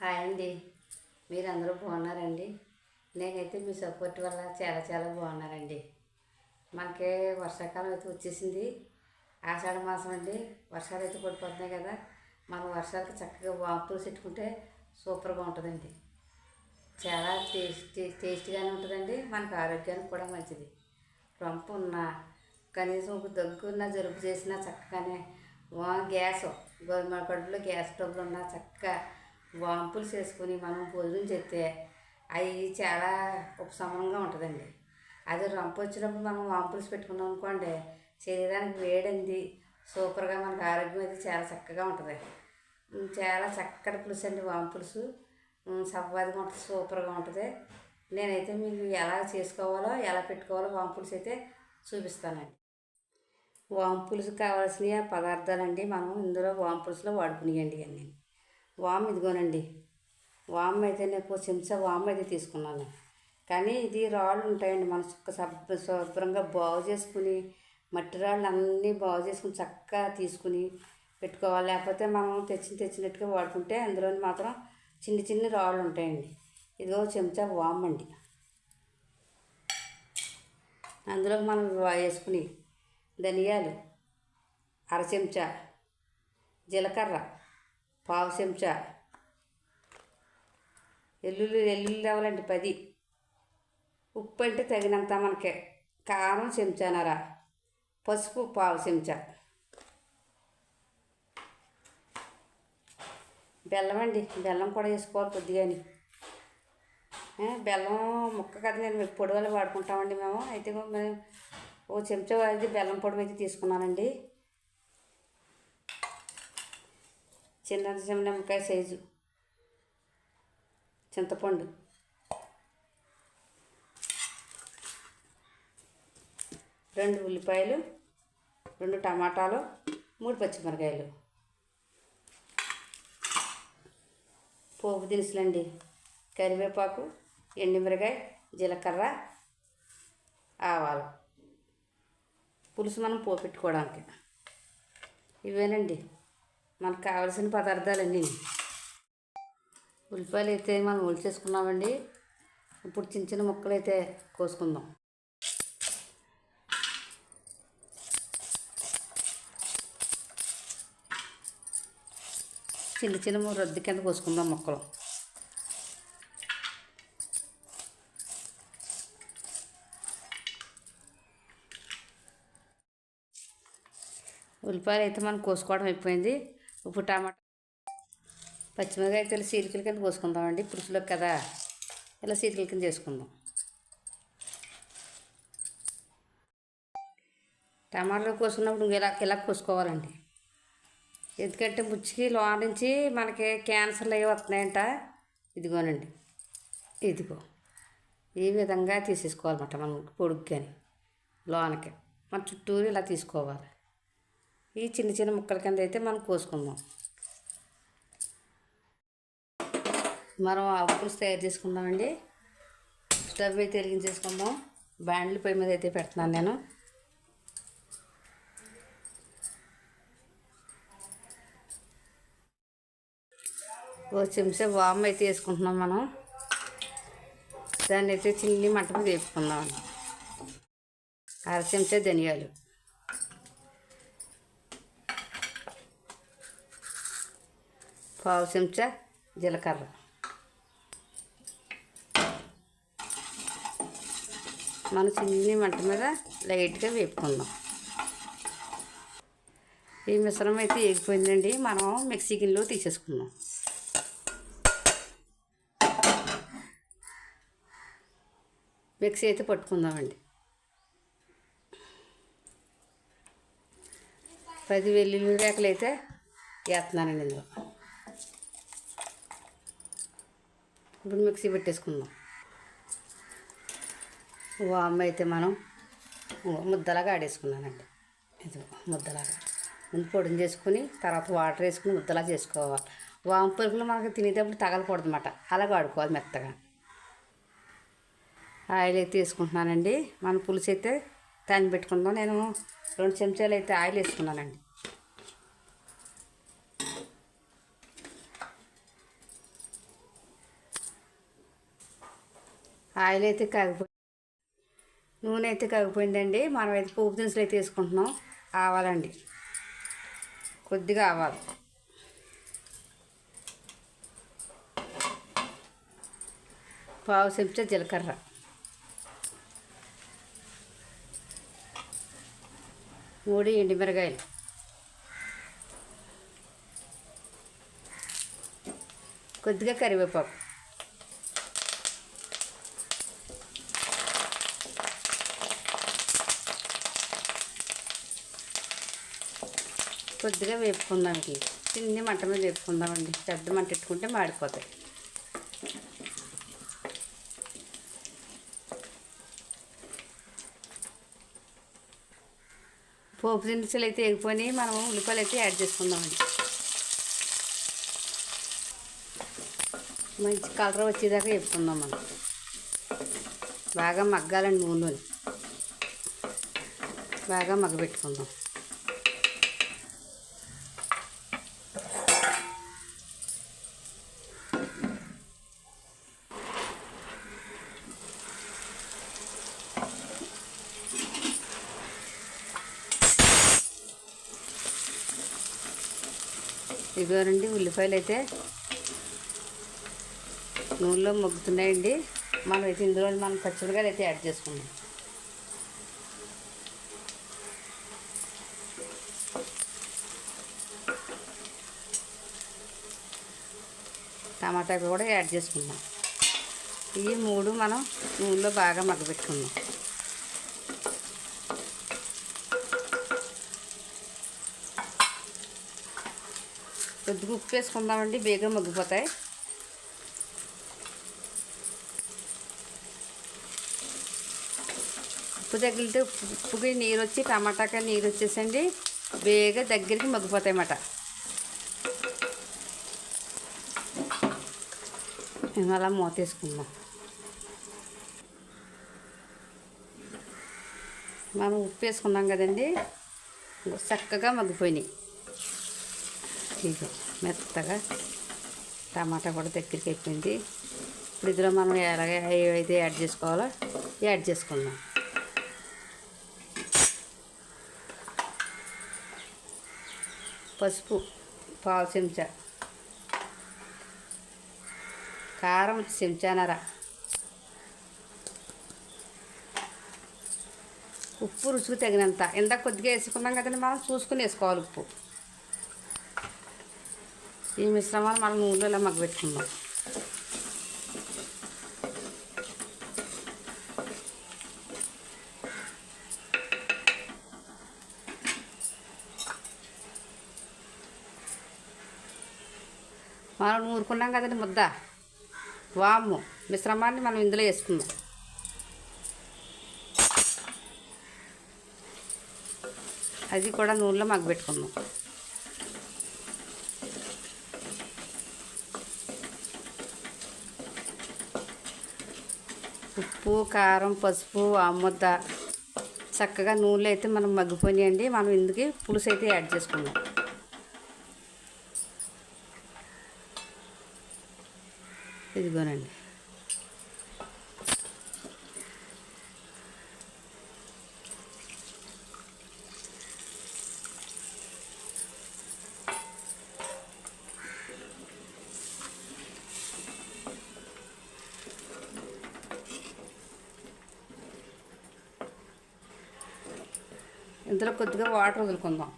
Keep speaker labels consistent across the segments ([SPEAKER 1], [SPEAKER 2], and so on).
[SPEAKER 1] Hi అండి. మీరందరూ బాగున్నారండి? నేనైతే మీ సపోర్ట్ వల్ల చాలా చాలా బాగున్నానండి. మనకి వర్షాకాలం అయితే వచ్చేసింది. ఆషాఢ మాసం అండి. వర్షాలు అయితే పడిపోతున్నాయి కదా. మనం వర్షాలకి చక్కగా వాపులు పెట్టుకుంటే సూపర్గా ఉంటుందండి. చాలా టేస్టీ టేస్టీగానే ఉంటుందండి. మనకు ఆరోగ్యానికి కూడా మంచిది. రొంప ఉన్నా కనీసం ఒక దగ్గున్న జలుబు చేసినా చక్కగానే గ్యాస్ గోధుమ కడుపులో గ్యాస్ ట్రబుల్ ఉన్నా చక్కగా వాంపులు చేసుకుని మనం భోజనం చేస్తే అవి చాలా ఉపశమనంగా ఉంటుందండి. అది రొంప వచ్చినప్పుడు మనం వాంపుల్స్ పెట్టుకున్నాం అనుకోండి శరీరానికి వేడింది సూపర్గా మనకు ఆరోగ్యం అయితే చాలా చక్కగా ఉంటుంది. చాలా చక్కటి పులుసు అండి వాంపులుసు. సవ్వాదిగా ఉంటుంది సూపర్గా ఉంటుంది. నేనైతే మీకు ఎలా చేసుకోవాలో ఎలా పెట్టుకోవాలో వాంపులుసు అయితే చూపిస్తానండి. వాంపులుసు కావాల్సిన పదార్థాలండి మనం ఇందులో వాంపులుసులో వాడుకునేయండి అన్నీ వామ్ ఇదిగోనండి. వామ్ అయితే నేను ఒక చెంచా వామ్ అయితే తీసుకున్నాను. కానీ ఇది రాళ్ళు ఉంటాయండి. మనం చక్క శుభ్ర శుభ్రంగా బాగు చేసుకుని మట్టి రాళ్ళు అన్నీ బాగు చేసుకుని చక్కగా తీసుకుని పెట్టుకోవాలి. లేకపోతే మనం తెచ్చిన తెచ్చినట్టుగా వాడుకుంటే అందులో మాత్రం చిన్న చిన్న రాళ్ళు ఉంటాయండి. ఇదిగో చెంచా వామ్ అండి. అందులో మనం వేసుకుని ధనియాలు అర చెంచా జీలకర్ర పావు చెంచా. ఎల్లుల్లి ఎల్లుల్లి రావాలండి పది. ఉప్పు అంటే తగినంత మనకి. కారం చెంచానర. పసుపు పావు చెంచా. బెల్లం అండి బెల్లం కూడా వేసుకోవాలి కొద్దిగాని. బెల్లం ముక్క కదా నేను పొడి వల్ల వాడుకుంటామండి మేము. అయితే మేము ఓ చెంచా అది బెల్లం పొడి అయితే తీసుకున్నానండి. చిన్న చిన్న నిమ్మకాయ సైజు. చింతపండు. రెండు ఉల్లిపాయలు రెండు టమాటాలు మూడు పచ్చిమిరకాయలు పోపు దినుసులండి. కరివేపాకు ఎండుమిరకాయ జీలకర్ర ఆవాలు. పులుసు మనం పోపెట్టుకోవడానికి. ఇవేనండి. మనకు కావలసిన పదార్థాలన్నీ. ఉల్లిపాయలు అయితే మనం ఒలిచేసుకున్నామండి ఇప్పుడు చిన్న చిన్న ముక్కలు అయితే కోసుకుందాం. చిన్న చిన్న రద్దు కింద కోసుకుందాం ముక్కలు. ఉల్లిపాయలు అయితే మనం కోసుకోవడం అయిపోయింది. ఇప్పుడు టమాటా. పచ్చిమిరకాయలు సీలికల కింద కోసుకుందామండి పులుసులోకి కదా. ఇలా సీలికల కింద చేసుకుందాం. టమాటాలు కోసుకున్నప్పుడు ఇలా ఇలా కోసుకోవాలండి? ఎందుకంటే ముచ్చికి లోన నుంచి మనకి క్యాన్సర్లు అవి వస్తున్నాయంట. ఇదిగోనండి. ఇదిగో. ఈ విధంగా తీసేసుకోవాలన్నమాట మనం పొడుగు కానీ లోనకి. మన చుట్టూరు ఇలా తీసుకోవాలి. ఈ చిన్న చిన్న ముక్కల కింద అయితే మనం కోసుకుందాం. మనం అప్పులు తయారు చేసుకుందామండి. స్టవ్ అయితే వెలిగించేసుకుందాం. బ్యాండ్లు పొయ్యి మీద అయితే పెడుతున్నాను నేను. ఓ చెంచా వామ్ అయితే వేసుకుంటున్నాం మనం. దాన్ని అయితే చిన్ని మంట మీద వేపుకుందాం. అర చెంచా ధనియాలు. పావు చెంచా జీలకర్ర. మన చిన్ని మంట మీద లైట్గా వేపుకుందాం. ఈ మిశ్రమం అయితే ఎగిపోయిందండి మనం మిక్సీ గిన్నెలో తీసేసుకుందాం. మిక్సీ అయితే పట్టుకుందామండి. పది వెల్లుల్లి రేకలు అయితే వేస్తున్నానండి ఇందులో. ఇప్పుడు మిక్సీ పెట్టేసుకుందాం. వామ్ అయితే మనం ముద్దలాగా ఆడేసుకున్నానండి. ఇది ముద్దలాగా. ముందు పొడిని చేసుకుని తర్వాత వాటర్ వేసుకుని ముద్దలా చేసుకోవాలి. వాము పరుపులు మనకి తినేటప్పుడు తగలకూడదు అనమాట అలాగ ఆడుకోవాలి మెత్తగా. ఆయిల్ అయితే వేసుకుంటున్నానండి. మన పులుసు అయితే తాని పెట్టుకుందాం. నేను రెండు చెంచాలు అయితే ఆయిల్ వేసుకున్నానండి. ఆయిల్ అయితే కాగిపోయింది నూనె అయితే కాగిపోయిందండి. మనం అయితే పోపు దినుసులు అయితే వేసుకుంటున్నాం. ఆవాలండి. కొద్దిగా ఆవాలు. పావు చెంచా జీలకర్ర. మూడు ఎండుమిరకాయలు కొద్దిగా కరివేపాకు. కొద్దిగా వేపుకుందాం ఇవి చిన్ని మంట మీద వేపుకుందామండి. పెద్ద మంట పెట్టుకుంటే మాడిపోతాయి. పోపు దినుసులు అయితే ఎగిపోయి మనం ఉల్లిపాయలు అయితే యాడ్ చేసుకుందామండి. మంచి కలర్ వచ్చేదాకా వేపుకుందాం మనం. బాగా మగ్గాలండి నూనె బాగా మగ్గబెట్టుకుందాం. ఇదిగోనండి ఉల్లిపాయలు అయితే నూనెలో మొగ్గుతున్నాయండి. మనం అయితే ఇందులో మనం పచ్చిమిరకాయలు అయితే యాడ్ చేసుకుందాం. టమాటా కూడా యాడ్ చేసుకుందాం. ఈ మూడు మనం నూనెలో బాగా మగ్గబెట్టుకుందాం కొద్దిగా ఉప్పు వేసుకుందామండి బేగా మగ్గిపోతాయి ఉప్పు తగిలితే ఉప్పుకి నీరు వచ్చి టమాటాకి నీరు వచ్చేసండి బేగా దగ్గరికి మగ్గిపోతాయి అన్నమాట మేము అలా మూతేసుకుందాం మనం ఉప్పు వేసుకున్నాం కదండి చక్కగా మగ్గిపోయినాయి ఇదిగో మెత్తగా టమాటా కూడా దగ్గరికి అయిపోయింది. ఇప్పుడు ఇందులో మనం ఎలాగ ఏవైతే యాడ్ చేసుకోవాలో యాడ్ చేసుకుందాం. పసుపు పావు చెంచా కారం చెంచానర ఉప్పు రుచికి తగినంత. ఇందాక కొద్దిగా వేసుకున్నాం కదండి మనం చూసుకుని వేసుకోవాలి ఉప్పు. ఈ మిశ్రమాలు మనం నూనెలో ఇలా మగ్గబెట్టుకుందాం మనం నూరుకున్నాం కదండి ముద్ద? వాము. మిశ్రమాన్ని మనం ఇందులో వేసుకుందాం. అది కూడా నూనెలో మగ్గబెట్టుకుందాం ఉప్పు కారం పసుపు ఆముద్ద చక్కగా నూనెలో అయితే మనం మగ్గిపోయినాయండి. మనం ఇందుకు పులుసు అయితే యాడ్ చేసుకున్నాం ఇదిగోనండి. ఇందులో కొద్దిగా వాటర్ వదులుకుందాం.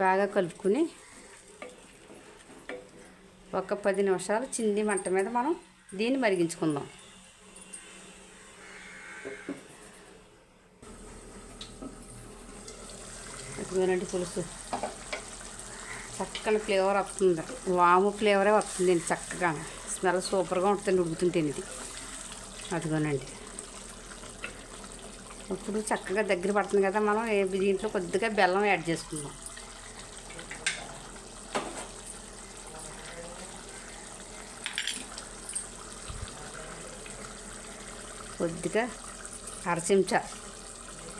[SPEAKER 1] బాగా కలుపుకుని ఒక పది నిమిషాలు చిన్ని మంట మీద మనం దీన్ని మరిగించుకుందాం. ఇదిగోనండి పులుసు. చక్కని ఫ్లేవర్ వస్తుంది. వాము ఫ్లేవరే వస్తుంది చక్కగా. స్మెల్ సూపర్గా ఉంటుంది ఉడుకుతుంటే ఇది. అదిగోనండి. ఇప్పుడు చక్కగా దగ్గర పడుతుంది కదా మనం దీంట్లో కొద్దిగా బెల్లం యాడ్ చేసుకుందాం. కొద్దిగా అర చెంచా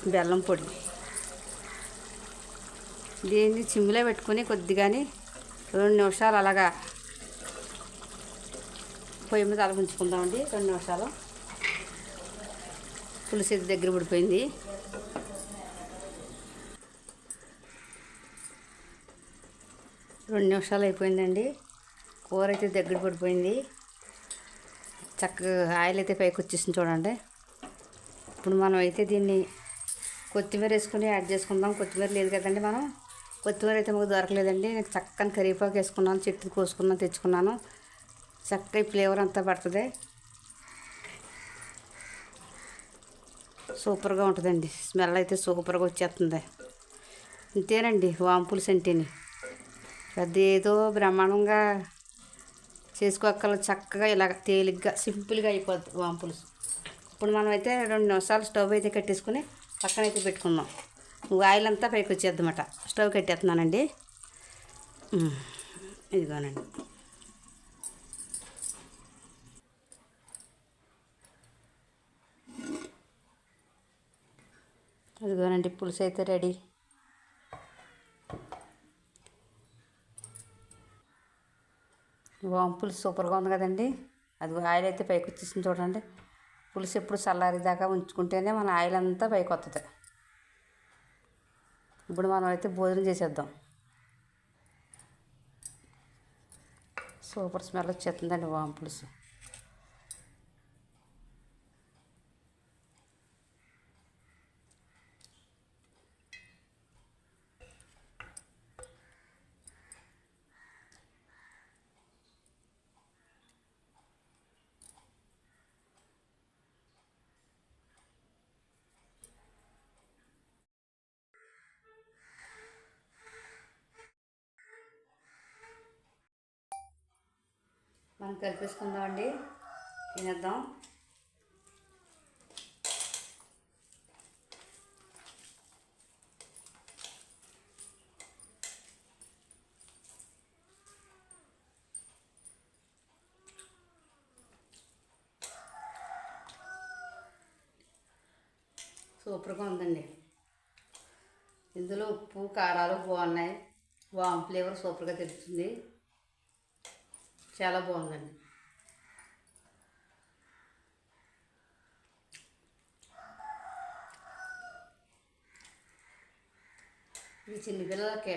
[SPEAKER 1] బెల్లం పొడి. దీన్ని చిమ్మిలో పెట్టుకుని కొద్దిగాని రెండు నిమిషాలు అలాగా పొయ్యి మీద అలా ఉంచుకుందామండి. రెండు నిమిషాలు. పులుసు అయితే దగ్గర పడిపోయింది. రెండు నిమిషాలు అయిపోయిందండి. కూర అయితే దగ్గర పడిపోయింది. చక్కగా ఆయిల్ అయితే పైకి వచ్చేసింది చూడండి. ఇప్పుడు మనం అయితే దీన్ని కొత్తిమీర వేసుకుని యాడ్ చేసుకుందాం. కొత్తిమీర లేదు కదండి మనం. కొత్తిమీర అయితే మాకు దొరకలేదండి. నేను చక్కని కరివేపాకు వేసుకున్నాను చెట్టు కోసుకున్నాను తెచ్చుకున్నాను. చక్కగా ఫ్లేవర్ అంతా పడుతుంది. సూపర్గా ఉంటుందండి. స్మెల్ అయితే సూపర్గా వచ్చేస్తుంది. ఇంతేనండి వాంపులు సెంటిని. పెద్ద ఏదో బ్రహ్మాండంగా చేసుకోగల చక్కగా ఇలా తేలిగ్గా సింపుల్గా అయిపోద్ది వాంపులు. ఇప్పుడు మనం అయితే రెండు నిమిషాలు స్టవ్ అయితే కట్టేసుకుని పక్కన అయితే పెట్టుకుందాం. ఆయిల్ అంతా పైకి వచ్చేద్దమాట స్టవ్ కట్టేస్తున్నానండి. ఇదిగోనండి. ఇదిగోనండి పులుసు అయితే రెడీ. వామ్ పులుసు సూపర్గా ఉంది కదండి. అది ఆయిల్ అయితే పైకి వచ్చేసింది చూడండి. పులుసు ఎప్పుడు చల్లారేదాకా ఉంచుకుంటేనే మన ఆయిల్ అంతా పైకి వస్తుంది ఇప్పుడు మనం అయితే భోజనం చేసేద్దాం. సూపర్ స్మెల్ వచ్చేస్తుందండి వామ్ పులుసు. మనం కలిపేసుకుందామండి. తినేద్దాం. సూపర్గా ఉందండి. ఇందులో ఉప్పు కారాలు బాగున్నాయి. వామ్ ఫ్లేవర్ సూపర్గా తెలుస్తుంది. చాలా బాగుందండి. ఇది చిన్న పిల్లలకే.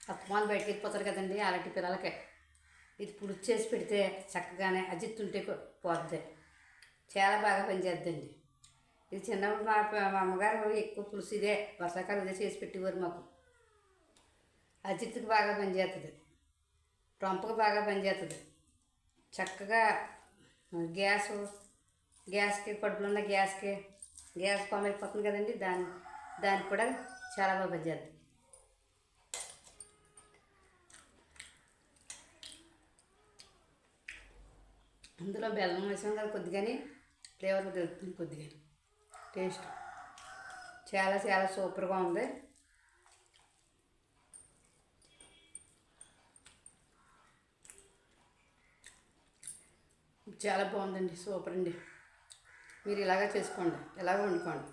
[SPEAKER 1] తప్పమాలు బయటకు వెళ్ళిపోతారు కదండి అలాంటి పిల్లలకే. ఇది పులుసు చేసి పెడితే చక్కగానే అజిత్తుంటే పోద్ది. చాలా బాగా పనిచేద్దండి. ఇది చిన్నప్పుడు మా మా అమ్మగారు ఎక్కువ పులుసు ఇదే వర్షాకాలం ఇదే చేసి పెట్టేవారు మాకు. అజిత్కి బాగా పనిచేస్తుంది రొంపకు బాగా పనిచేస్తుంది చక్కగా గ్యాస్ గ్యాస్కి కడుపులో ఉన్న గ్యాస్కి గ్యాస్ ఫామ్ అయిపోతుంది కదండి దాని దానికి కూడా చాలా బాగా పనిచేస్తుంది అందులో బెల్లం వేసాం కదా కొద్దిగానే ఫ్లేవర్ తెలుస్తుంది కొద్దిగా టేస్ట్. చాలా చాలా సూపర్గా ఉంది. చాలా బాగుందండి. సూపర్ అండి. మీరు ఇలాగా చేసుకోండి. ఇలాగ వండుకోండి.